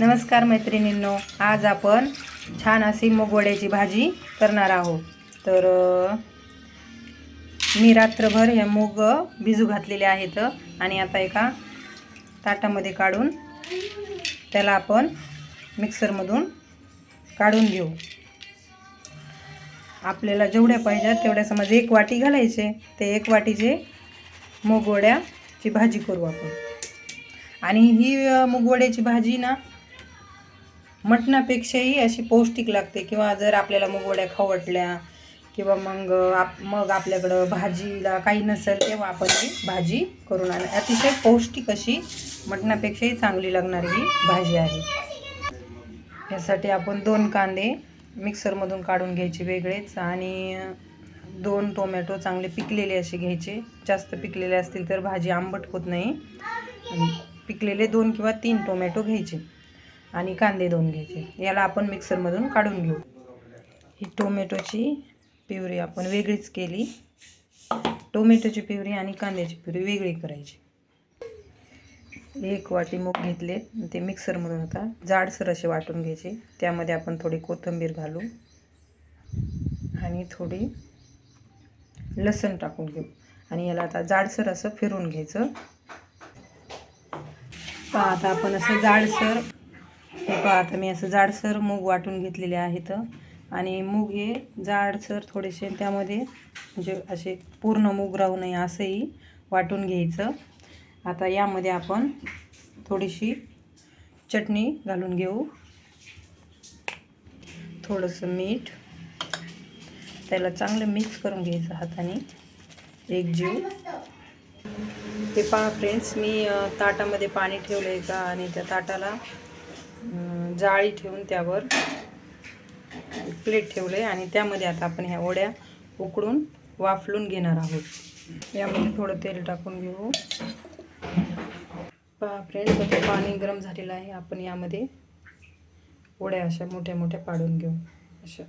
नमस्कार मैत्रिणींनो आज आपण छान अशी मुगवड्याची भाजी करणार आहोत. तर मी रात्रभर हे मूग भिजू घातलेले आहेत आणि आता एका ताटामध्ये काढून त्याला आपण मिक्सरमधून काढून घेऊ. आपल्याला जेवढ्या पाहिजेत तेवढ्या समज एक वाटी घालायचे. ते एक वाटीचे मुगवड्याची भाजी करू आपण. आणि ही मुगवड्याची भाजी ना मटणापेक्षाही अशी पौष्टिक लागते किंवा जर आपल्याला मुगवड्या खवटल्या किंवा मग आप मग आपल्याकडं भाजीला काही नसेल तेव्हा आपण ही भाजी करून आण. अतिशय पौष्टिक अशी मटणापेक्षाही चांगली लागणारी ही भाजी आहे. यासाठी आपण दोन कांदे मिक्सरमधून काढून घ्यायचे वेगळेच आणि दोन टोमॅटो चांगले पिकलेले असे घ्यायचे. जास्त पिकलेले असतील तर भाजी आंबट होत नाही. पिकलेले दोन किंवा तीन टोमॅटो घ्यायचे. आणि कांदे दोन घ्यायचे. याला आपण मिक्सरमधून काढून घेऊ. ही टोमॅटोची पिवरी आपण वेगळीच केली. टोमॅटोची पिवरी आणि कांद्याची पिवरी वेगळी करायची. एक वाटी मूग घेतले. ते मिक्सरमधून आता जाडसर असे वाटून घ्यायचे. त्यामध्ये आपण थोडी कोथिंबीर घालू. आणि थोडी लसण टाकून घेऊ. आणि याला आता जाडसर असं फिरून घ्यायचं. आता आपण असं जाडसर पहा आता मी असं जाडसर मूग वाटून घेतलेले आहेत. आणि मूग हे जाडसर थोडेसे त्यामध्ये म्हणजे असे पूर्ण मूग राहू नये असंही वाटून घ्यायचं. आता यामध्ये आपण थोडीशी चटणी घालून घेऊ. थोडंसं मीठ. त्याला चांगलं मिक्स करून घ्यायचं हाताने. एक जीव. ते पहा फ्रेंड्स मी ताटामध्ये पाणी ठेवलं आहे का? आणि त्या ताटाला जाळी ठेवून त्यावर प्लेट ठेवलं आहे आणि त्यामध्ये आता आपण ह्या वड्या उकडून वाफलून घेणार आहोत. यामध्ये थोडं तेल टाकून घेऊ. पहा फ्रेंड्स पाणी गरम झालेलं आहे. आपण यामध्ये वड्या अशा मोठ्या मोठ्या पाडून घेऊ. अशा.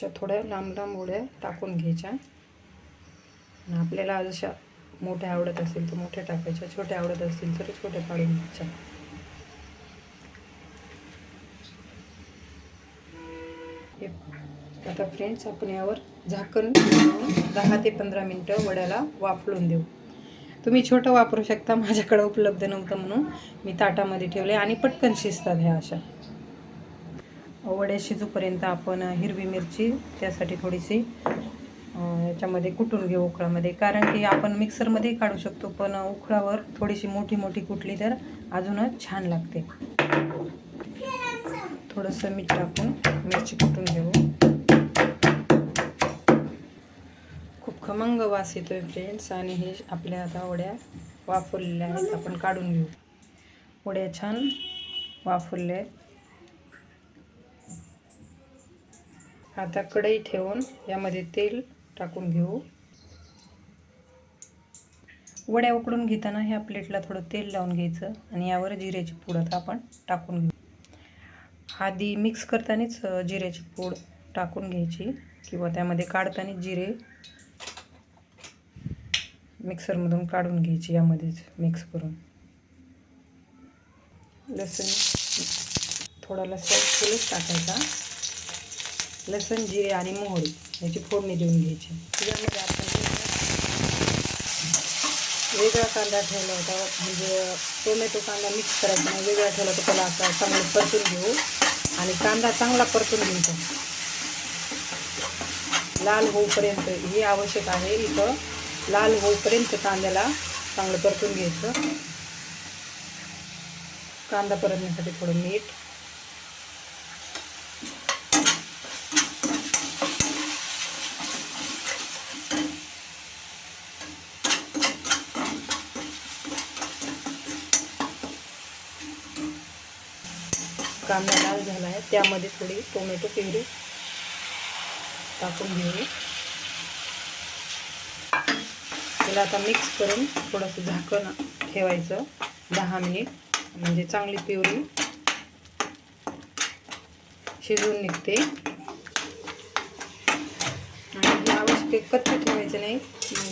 अशा थोड्या लांब लांब उड्या टाकून घ्यायच्या. आणि आपल्याला जशा मोठ्या आवडत असेल तर मोठ्या टाकायच्या छोट्या आवडत असतील तर छोट्या पाडून घ्यायच्या. हे आता फ्रेंड्स आपण यावर झाकण दहा ते पंधरा मिनटं वड्याला वाफलून देऊ. तुम्ही छोटं वापरू शकता माझ्याकडं उपलब्ध नव्हतं म्हणून मी ताटामध्ये ठेवले आणि पटकन शिजतात ह्या अशा. वड्या शिजूपर्यंत आपण हिरवी मिरची त्यासाठी थोडीशी याच्यामध्ये कुटून घेऊ उकळामध्ये. कारण की आपण मिक्सरमध्ये काढू शकतो पण उकळावर थोडीशी मोठी मोठी कुटली तर अजूनच छान लागते. थोडंसं मीठ टाकून मिरची कुटून घेऊ. खूप खमंग वास येतोय फ्रेंड्स आणि हे आपल्या आता वड्या वाफरलेल्या आहेत आपण काढून घेऊ. वड्या छान वाफरल्या आहेत. आता कढई ठेवून यामध्ये तेल टाकून घेऊ. वड्या उकडून घेताना ह्या प्लेटला थोडं तेल लावून घ्यायचं आणि यावर जिऱ्याची पूड आता आपण टाकून घेऊ. आधी मिक्स करतानाच जिऱ्याची पूड टाकून घ्यायची किंवा त्यामध्ये काढताना जिरे मिक्सरमधून काढून घ्यायची यामध्येच मिक्स करून. लसूण थोडा लसूण फुलच टाकायचा. लसण जिरे आणि मोहरी याची फोडणी देऊन घ्यायची. त्याच्यामध्ये आपण वेगळा कांदा ठेवला होता म्हणजे टोमॅटो कांदा मिक्स करायचा नाही वेगळा ठेवला तर त्याला असा चांगलं परतून घेऊ. आणि कांदा चांगला परतून घ्यायचा लाल होऊपर्यंत हे आवश्यक आहे इथं. लाल होऊपर्यंत कांद्याला चांगलं परतून घ्यायचं. कांदा परतण्यासाठी थोडं मीठ कांदा लाल झाला आहे. त्यामध्ये थोडी टोमॅटो प्युरी टाकून घेऊ. त्याला आता मिक्स करून थोडंसं झाकण ठेवायचं. दहा मिनिट म्हणजे चांगली प्युरी शिजून निघते. आणि आवश्यक कच्चं ठेवायचं नाही.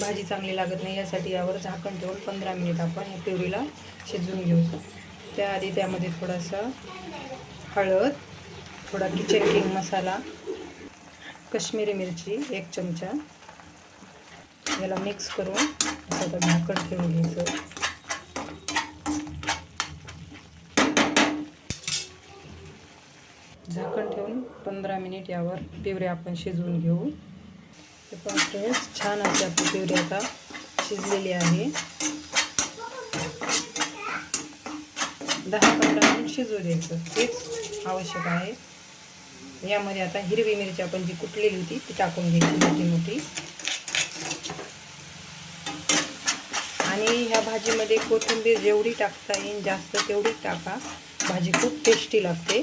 भाजी चांगली लागत नाही यासाठी यावर झाकण ठेवून पंधरा मिनिट आपण या प्युरीला शिजवून घेऊ. त्याआधी त्यामध्ये थोडासा हळद थोडा किचन किंग मसाला कश्मीरी मिरची एक चमचा. याला मिक्स करून असं आता झाकण ठेवून घ्यायचं. झाकण ठेवून पंधरा मिनिट यावर पिवरे आपण शिजवून घेऊ. पण फ्रेंड्स छान असते आपली पिवरी आता शिजलेली आहे. दहा पंधरा मिनिट शिजू द्यायचं. तेच आवश्यक आहे. यामध्ये आता हिरवी मिरची आपण जी कुटलेली होती ती टाकून घ्यायची मोठी मोठी. आणि ह्या भाजीमध्ये कोथिंबीर जेवढी टाकता येईल जास्त तेवढी टाका. भाजी खूप टेस्टी लागते.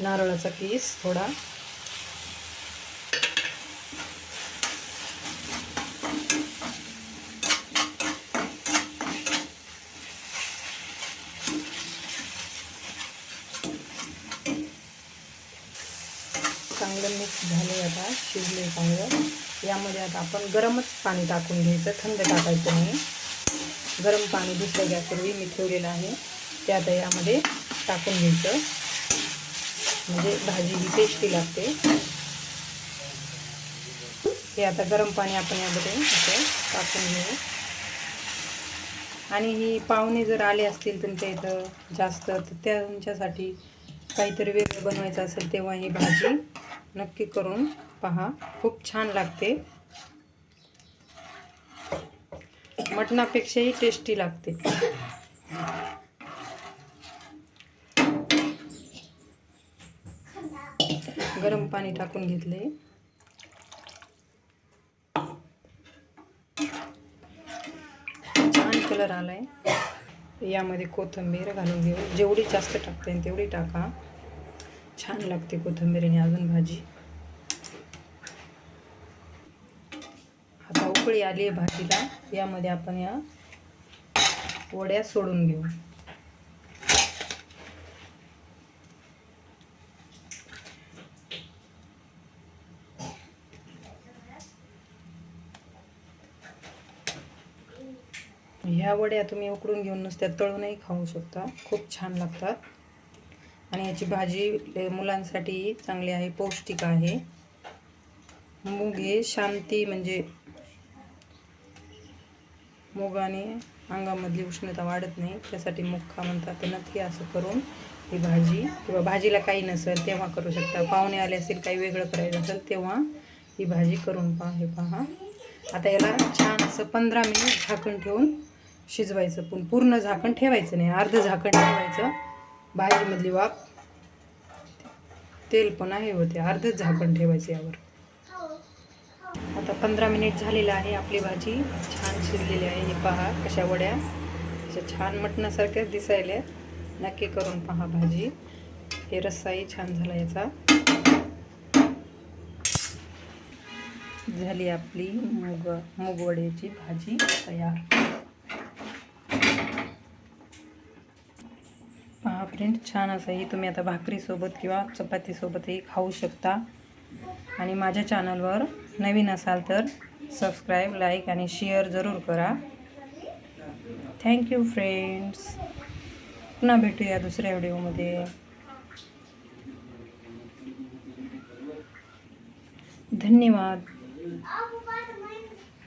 नारळाचा पीस थोडा. चांगलं मिक्स झाले आता शिजले चांगलं. यामध्ये आता आपण गरमच पाणी टाकून घ्यायचं थंड टाकायचं नाही. गरम पाणी दुसऱ्या गॅसवरही मी ठेवलेलं आहे. ते आता यामध्ये टाकून घ्यायचं. म्हणजे भाजी ही टेस्टी लागते. हे आता गरम पाणी आपण यामध्ये असं टाकून घेऊ. आणि ही पाहुणे जर आले असतील तुमच्या इथं जास्त तर त्यांच्यासाठी काहीतरी वेगळं बनवायचं असेल तेव्हा ही भाजी. नक्की करून पहा. खूप छान लागते. मटणापेक्षाही टेस्टी लागते. गरम पाणी टाकून घेतले. छान कलर आलाय. यामध्ये कोथिंबीर घालून घेऊ. जेवढी जास्त टाकता येईल तेवढी टाका. छान लागते कोथिंबीरीने अजून भाजी. आता उकळी आली आहे भाजीला. यामध्ये आपण या वड्या सोडून घेऊ. ह्या वड्या तुम्ही उकडून घेऊन नुसत्या तळूनही खाऊ शकता. खूप छान लागतात. आणि याची भाजी मुलांसाठी चांगली आहे पौष्टिक आहे. मूग हे शांती म्हणजे मुगाने अंगामधली उष्णता वाढत नाही त्यासाठी मूग खा म्हणतात. तर नक्की असं करून ही भाजी किंवा भाजीला काही नसेल तेव्हा करू शकता. पाहुणे आले असेल काही वेगळं करायचं असेल तेव्हा ही भाजी करून पहा हे पहा. आता याला छान असं पंधरा मिनिट झाकण ठेवून शिजवायचं. पण पूर्ण झाकण ठेवायचं नाही अर्ध झाकण ठेवायचं. भाजीमधली वाफ. तेल पण आहे होते अर्धच झाकण ठेवायचं यावर. आता पंधरा मिनिट झालेलं आहे आपली भाजी. छान शिजलेली आहे हे पहा कशा वड्या. अशा छान मटणासारख्याच दिसायल्या. नक्की करून पहा भाजी. हे रस्साही छान झाला याचा. झाली आपली मूग मूगवड्याची भाजी तयार. फ्रेंड छान असं ही तुम्ही आता भाकरीसोबत किंवा चपातीसोबतही खाऊ शकता. आणि माझ्या चॅनलवर नवीन असाल तर सबस्क्राईब लाईक आणि शेअर जरूर करा. Thank you friends. पुन्हा भेटूया दुसऱ्या व्हिडिओमध्ये. धन्यवाद.